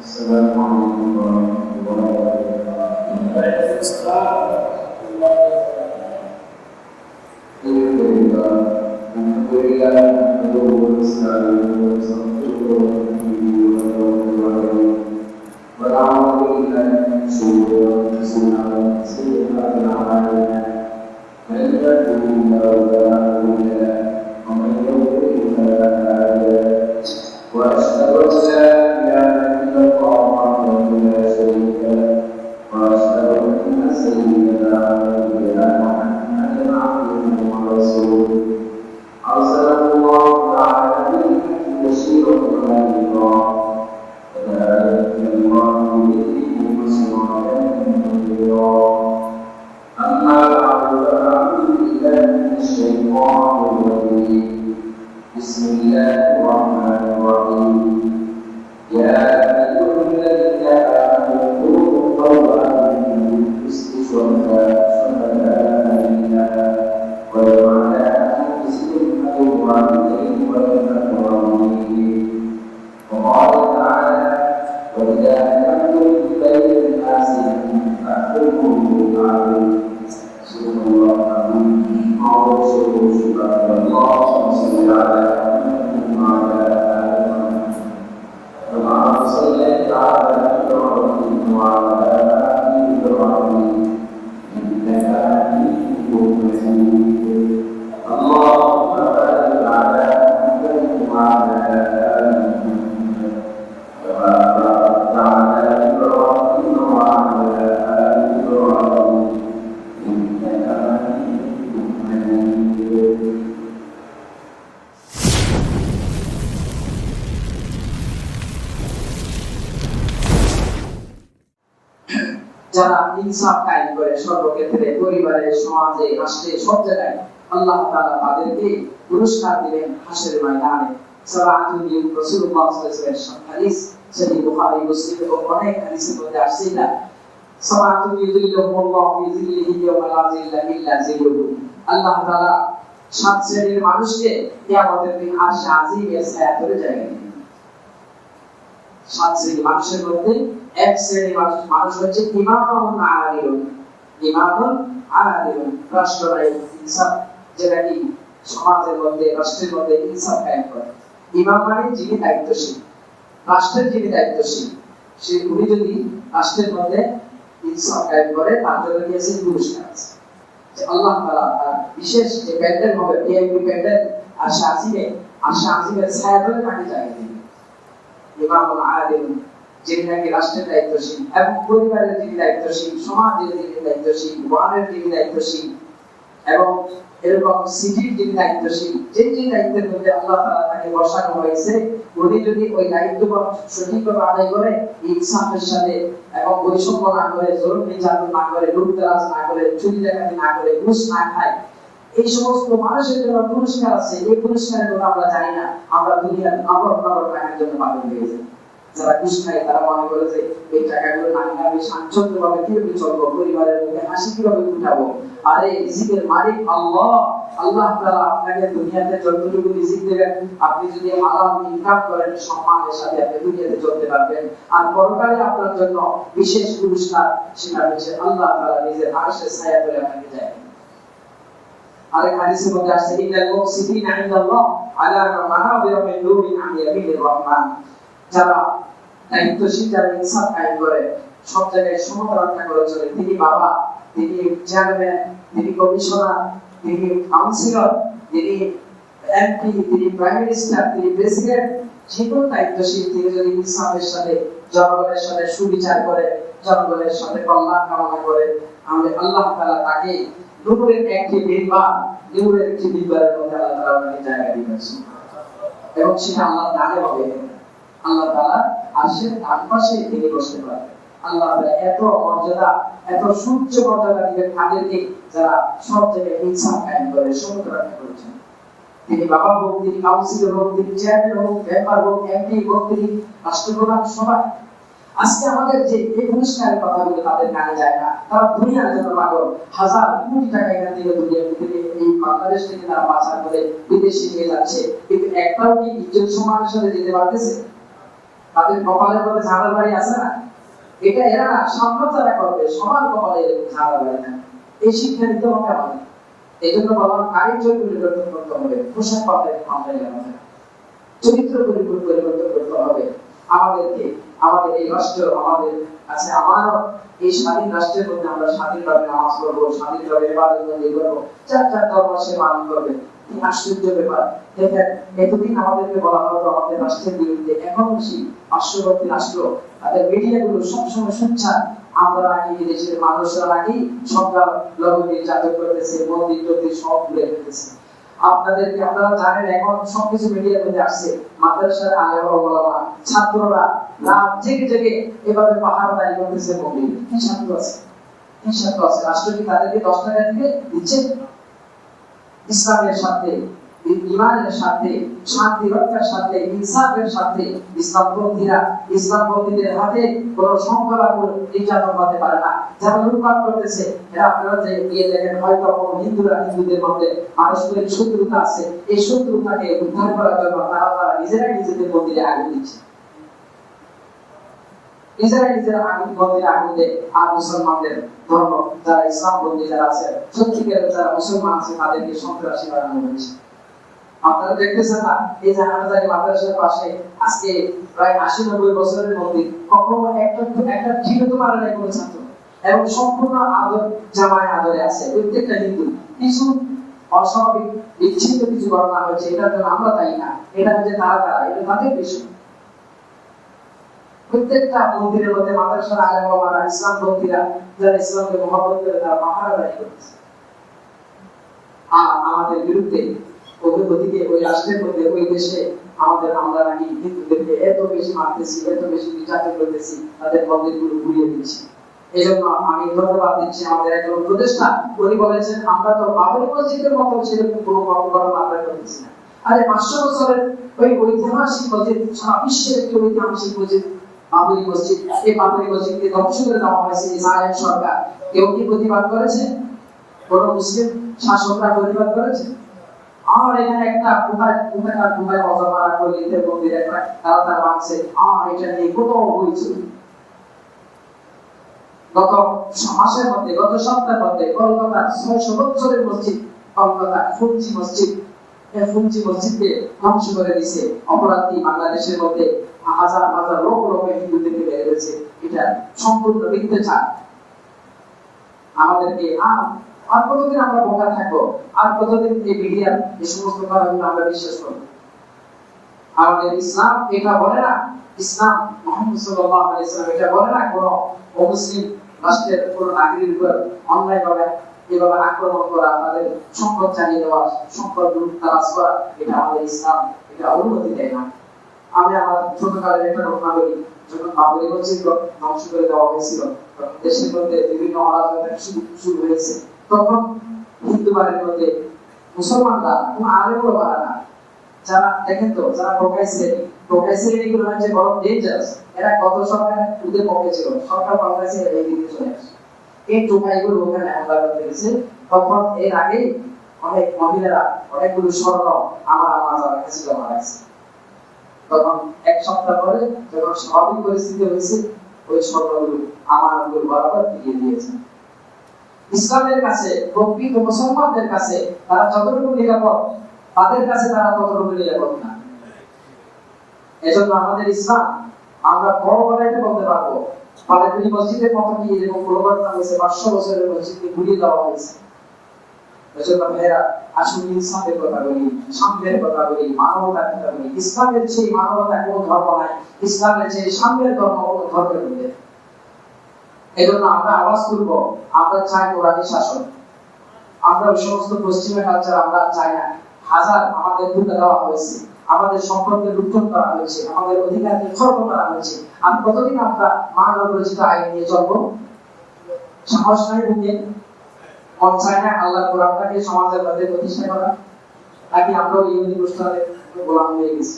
السلام عليكم ورحمة الله وبركاته. وعليكم السلام ورحمة الله وبركاته. الحمد لله الحمد لله نحمده ونستعينه ونستغفره ونتوكل عليه ونعوذ بالله من شرور انفسنا ومن سيئات ইনসাফ কায়েম করে সর্বক্ষেত্রে পরিবারে সমাজে, রাষ্ট্রে, সব জায়গায় আল্লাহ তাআলা তাদেরকে পুরস্কার দিবেন হাসরের ময়দানে। সালাতুল ইউম রাসূলুল্লাহ সাল্লাল্লাহু আলাইহি হাদিস সহিহ বুখারী, মুসলিম এবং অনেক হাদিসের মধ্যে আসছে না। সালাতুল ইউযিল্লুহুল্লাহ ফি যিল্লিহি ইয়াওমা লা যিল্লা ইল্লা যিল্লুহু আল্লাহ তাআলা সাত শ্রেণির মানুষকে কিয়ামতের দিন আরশে আজিমের ছায়া ধরে জায়গা দিবেন। সাত শ্রেণি মানুষের মধ্যে এক শ্রেণি মানুষ মানুষ হচ্ছে ইমামুন আদিলুন ইমামুন আদিলুন রাষ্ট্রনায়ক ইনসাফ যেটা কি? সমাজের মধ্যে, রাষ্ট্রের মধ্যে ইনসাফ কায়েম করে। ইমাম মানে যিনি দায়িত্বশীল। রাষ্ট্রের যিনি দায়িত্বশীল, সে উনি যদি রাষ্ট্রের মধ্যে ইনসাফ কায়েম করে, তার জন্য কি আছে? পুরস্কার আছে। আল্লাহ তাআলা তার বিশেষ যে প্যান্ডেল হবে ভিআইপি প্যান্ডেল আশা আসিবে আশা আসিবে ছায়া ধরে তাকে জায়গা দিবে ইমামুল আদিল যিনি নাকি রাষ্ট্রের দায়িত্বশীল এবং পরিবারের যিনি দায়িত্বশীল, সমাজের যিনি দায়িত্বশীল, ওয়ার্ডের যিনি দায়িত্বশীল এবং এরকম সিটির যিনি দায়িত্বশীল যে যে দায়িত্বের মধ্যে আল্লাহ তাআলা তাকে বসানো হয়েছে উনি যদি ওই দায়িত্ব সঠিকভাবে আদায় করে, ইনসাফের সাথে এবং বৈষম্য না করে জোর নির্যাতন না করে, লুটতরাজ না করে, চুরি ডাকাতি না করে, ঘুষ না খায় এই সমস্ত মানুষের জন্য পুরস্কার আছে, এই পুরস্কারের কথা আমরা জানি না, আমরা দুনিয়ার নগর নগর টাকার জন্য পাগল হয়ে যাই। যারা খায়, তারা মনে করে যে এই টাকাগুলো না আমি স্বাচ্ছন্দ্যভাবে কীভাবে চলবো, পরিবারের হাসি কীভাবে আরে, রিজিকের মালিক আল্লাহ। আল্লাহ আপনাকে দুনিয়াতে যতটুকু রিজিক দেবেন, আপনি যদি ইনকাম করেন, সম্মানের সাথে আপনি দুনিয়াতে চলতে পারবেন। আর পরকালে আপনার জন্য বিশেষ পুরস্কার, সেটা হচ্ছে আল্লাহ তাআলা নিজের আরশের ছায়া করে আপনাকে দেয়। আরেক হাদিসের মধ্যে আসছে, ইন্নাল মুফসিদিনা ইনদাল্লাহ আলা মানাবিরা মিন নূরিন আন রহমান যারা দায়িত্বশীল, যারা ইনসাফ কায়েম করে, সব জায়গায় সমতা রক্ষা করে চলে। তিনি বাবা, তিনি চেয়ারম্যান, তিনি কমিশনার, তিনি কাউন্সিলর, তিনি এমপি, তিনি প্রাইম মিনিস্টার, তিনি প্রেসিডেন্ট। যে কোনো দায়িত্বশীল, তিনি যদি ইনসাফের সাথে, জনগণের সাথে সুবিচার করে, জনগণের সাথে কল্যাণ কামনা করে আমাদের আল্লাহ তাআলা তাকে নূরের একটি মিম্বার নূরের একটি মিম্বারের মধ্যে আল্লাহ তাআলা ওনাকে জায়গা দিবেন এবং সেটা আল্লাহ দানে হবে। আল্লাহ তাআলা আরশের ডান পাশে তিনি বসতে পারবেন আল্লাহ এত মর্যাদা, এত সূর্য মর্যাদা দিবেন তাদেরকে যারা সব জায়গায় ইনসাফ কায়েম করে সমুদ্র রক্ষা করেছেন তিনি বাবা হোক, তিনি কাউন্সিলর হোক, তিনি চেয়ারম্যান হোক, মেম্বার হোক, এমপি হোক, তিনি রাষ্ট্রপ্রধান সবাই। আজকে আমাদের যে এই পুরস্কারের কথাগুলো তাদের কানে যায় না, তারা দুনিয়ার জন্য পাগল হাজার কোটি টাকা এখান থেকে দুনিয়া থেকে এই বাংলাদেশ থেকে তারা পাচার করে বিদেশে নিয়ে যাচ্ছে। কিন্তু একটাও কি ইজ্জত সম্মানের সাথে যেতে পারতেছে? তাদের কপালের মধ্যে ঝাড়ার বাড়ি আছে না? এটা এরা না সম্ভব যারা করবে, সবার কপালে ঝাড়ার বাড়ি না। এই শিক্ষা নিতে হবে আমাদের। এই জন্য বললাম কারিজর পরিবর্তন করতে হবে। পোশাক পাল্টাই আমাদের চরিত্র পরিবর্তন করতে হবে। আমাদেরকে, আমাদের এই রাষ্ট্র, আমাদের আছে আমার এই স্বাধীন রাষ্ট্রের মধ্যে আমরা স্বাধীনভাবে নামাজ পড়ব, স্বাধীনভাবে ইবাদত বন্দি করব, চার চার ধর্ম সে পালন করবে। কি আশ্চর্য ব্যাপার। দেখেন, এতদিন আমাদেরকে বলা হতো আমাদের রাষ্ট্রের বিরুদ্ধে এখন সেই পার্শ্ববর্তী রাষ্ট্র, তাদের মিডিয়াগুলো সবসময় শুনছেন আমরা নাকি এই দেশের মানুষরা নাকি সরকার লগ্ন নির্যাতন করতেছে, মন্দির টন্দির সব ঘুরে ফেলতেছে আপনাদেরকে, আপনারা জানেন এখন সবকিছু মিডিয়ার মধ্যে আসছে। মাদ্রাসার আলেম ওলামা ছাত্ররা রাত জেগে জেগে এভাবে পাহাড় দায়ী করতেছে বলি ছাত্র আছে? ছাত্র আছে? রাষ্ট্র কি তাদেরকে দশ টাকা দিয়ে দিচ্ছে? ইসলামের সাথে ইমানের সাথে শান্তি রক্ষার সাথে, ইনসাফের সাথে ইসলামপন্থীরা ইসলামপন্থীদের হাতে কোন নির্যাতন হতে পারে না। করতেছে, এরা আপনারা যে গিয়ে দেখেন, হয়তো হিন্দুরা হিন্দুদের মধ্যে পারস্পরিক শত্রুতা আছে, এই শত্রুতাকে উদ্ধার করার জন্য তারা তারা নিজেদের মন্দিরে আগুন দিচ্ছে। নিজেরা আগুন আর মুসলমানদের ধর্ম, যারা ইসলাম বন্দী যারা আছে সত্যিকার যারা মুসলমান আছে, তাদেরকে সন্ত্রাসী বানানো হয়েছে। আপনারা দেখতেছেন না, এই যে হানাদারি মাদ্রাসার পাশে আজকে প্রায় আশি নব্বই বছরের মধ্যে কখনো একটা একটা ঠিকও তো মারা নাই কোনো ছাত্র। এবং সম্পূর্ণ আদর জামায় আদরে আছে, প্রত্যেকটা হিন্দু। কিছু অস্বাভাবিক, বিচ্ছিন্ন কিছু ঘটনা হয়েছে, এটার জন্য আমরা দায়ী না। এটা হচ্ছে তারা তারা, এটা তাদের বিষয়। প্রত্যেকটা মন্দিরের মধ্যে মাদ্রাসার আলেম বাবারা ইসলাম ভক্তিরা যারা ইসলামকে মহব্বত করে তারা পাহাড় দাঁড়ি করতেছে। আর আমাদের বিরুদ্ধে ওই ওই রাষ্ট্রের মধ্যে ওই দেশে আমাদের আমরা নাকি হিন্দুদেরকে এত বেশি মারতেছি, এত বেশি করতেছি, তাদের ঘুরিয়ে দিচ্ছি। এই জন্য আমি ধন্যবাদ দিচ্ছি আমাদের একজন উনি বলেছেন, আমরা তো বাবরি মসজিদের মতো সেরকম কোনো করতেছি না। আরে, পাঁচশো বছরের ওই ঐতিহাসিক মসজিদ, সারা বিশ্বের একটি ঐতিহাসিক মসজিদ, বাবরি মসজিদ, এই বাবরি মসজিদকে ধ্বংস করে দেওয়া হয়েছে সরকার। কেউ কি প্রতিবাদ করেছে? মুসলিম শাসকরা প্রতিবাদ করেছে? আর এখানে একটা কোথায় কোথায় কোথায় মজা মারা করে লিখতে মন্দির একটা তার ভাবছে আর এটা নিয়ে কত হয়েছে? গত মাসের মধ্যে, গত সপ্তাহের মধ্যে কলকাতার ছয়শো বছরের মসজিদ কলকাতা ফুঞ্চি মসজিদ ফুঞ্চি মসজিদকে ধ্বংস করে দিছে অপরাধী বাংলাদেশের মধ্যে হাজার হাজার লোক লোক হিন্দুদেরকে বেড়ে গেছে এটা সম্পূর্ণ মিথ্যাচার। আমাদেরকে আর আর কতদিন আমরা বোকা থাকব? আর কতদিন এই মিডিয়ার এই সমস্ত কথাগুলো আমরা বিশ্বাস করব? আমাদের ইসলাম এটা বলে না, ইসলাম মোহাম্মদ সাল্লাল্লাহু আলাইহি সাল্লাম এটা বলে না, কোন অমুসলিম রাষ্ট্রের কোন নাগরিকের উপর অন্যায় ভাবে এভাবে আক্রমণ করা, তাদের সম্পদ চালিয়ে দেওয়া, সম্পদ লুটতারাজ করা, এটা আমাদের ইসলাম, এটা অনুমতি দেয় না। আমি আমার ছোটকালের একটা ঘটনা বলি, যখন বাবরি মসজিদ ধ্বংস করে দেওয়া হয়েছিল দেশের মধ্যে বিভিন্ন অরাজকতা শুরু হয়েছে। তখন হিন্দু বাড়ির মধ্যে মুসলমানরা কোনো আলেম বাড়া না। যারা, দেখেন তো, যারা টোকাই শ্রেণি টোকাই শ্রেণি গুলো হচ্ছে বড় ডেঞ্জারাস এরা গত সরকার ওদের পক্ষে ছিল? সরকার পাল্টাইছে এই দিকে চলে আসে। এই টোকাই গুলো ওখানে হামলা করতে গেছে। তখন এর আগে অনেক মহিলারা, অনেকগুলো স্বর্ণ আমার আমার যারা কাছে জমা রাখছে। তখন এক সপ্তাহ পরে যখন স্বাভাবিক পরিস্থিতি হয়েছে, ওই স্বর্ণগুলো আমারগুলো বরাবর ফিরিয়ে দিয়েছে। ইসলামের কাছে, প্রকৃত মুসলমানদের কাছে তারা যতটুকু নিরাপদ, তাদের কাছে তারা ততটুকু নিরাপদ না। এজন্য আমাদের ইসলাম আমরা বড় গলাইতে বলতে পারব। মসজিদের মতো হয়েছে পাঁচশো বছরের মসজিদকে ঘুরিয়ে দেওয়া হয়েছে? এজন্য কথা বলি, সাম্যের কথা বলি, মানবতার কথা বলি। ইসলামের চেয়ে মানবতা কোনো ধর্ম নাই। ইসলামের চেয়ে সাম্যের ধর্ম কোনো ধর্মের মধ্যে এজন্য আমরা আওয়াজ আমরা চাই শাসন। আমরা সমস্ত কালচার আমরা চাই না। হাজার আমাদের দেওয়া হয়েছে, আমাদের লুণ্ঠন করা হয়েছে, আমাদের অধিকারকে খর্ব করা হয়েছে। আমি কতদিন আমরা আইন নিয়ে চলবো? সাহস নাই মন চায় না আল্লাহ কোরআনটাকে সমাজের মধ্যে প্রতিষ্ঠা করা? নাকি আমরা ইহুদি গোষ্ঠানের গোলাম হয়ে গেছি?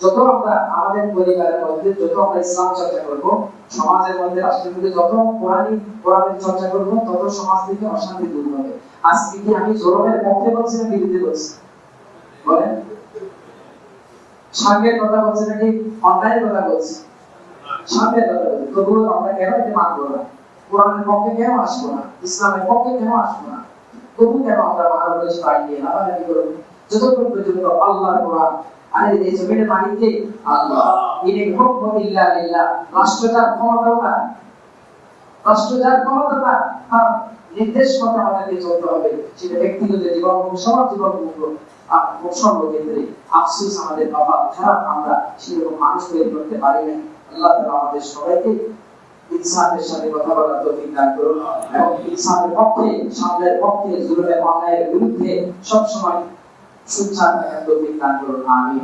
যত আমরা আমাদের পরিবারের মধ্যে, যত আমরা ইসলাম চর্চা করব, সমাজের মধ্যে, রাষ্ট্রের মধ্যে যত কোরআনী কোরআনের চর্চা করব, তত সমাজ থেকে অশান্তি দূর হবে। আজকে কি আমি জোরমের পক্ষে বলছি না বিরুদ্ধে বলছি? বলেন। কথা বলছি নাকি? কথা বলছি। কথা বলছি। তবুও আমরা কেন এটা না? কোরআনের পক্ষে কেন আসব না? ইসলামের পক্ষে কেন আসব না? তবু কেন আমরা বাংলাদেশ লাভালাভি করব? যতক্ষণ পর্যন্ত আল্লাহর কোরআন এই আল্লাহ, ইনি ক্ষমতা যার ক্ষমতা তার নির্দেশ মতো আমাদেরকে চলতে হবে সেটা ব্যক্তিগত জীবন সমাজ জীবন আমাদের বাবা খারাপ, আমরা সেরকম মানুষ করতে পারি না আল্লাহ তাআলা আমাদের সবাইকে ইনসাফের সাথে কথা বলার তৌফিক দান করুন। এবং ইনসাফের পক্ষে, সামনের পক্ষে, জুলুমের অন্যায়ের বিরুদ্ধে সব সময় সুচ্চার থাকার তৌফিক দান করুন আমিন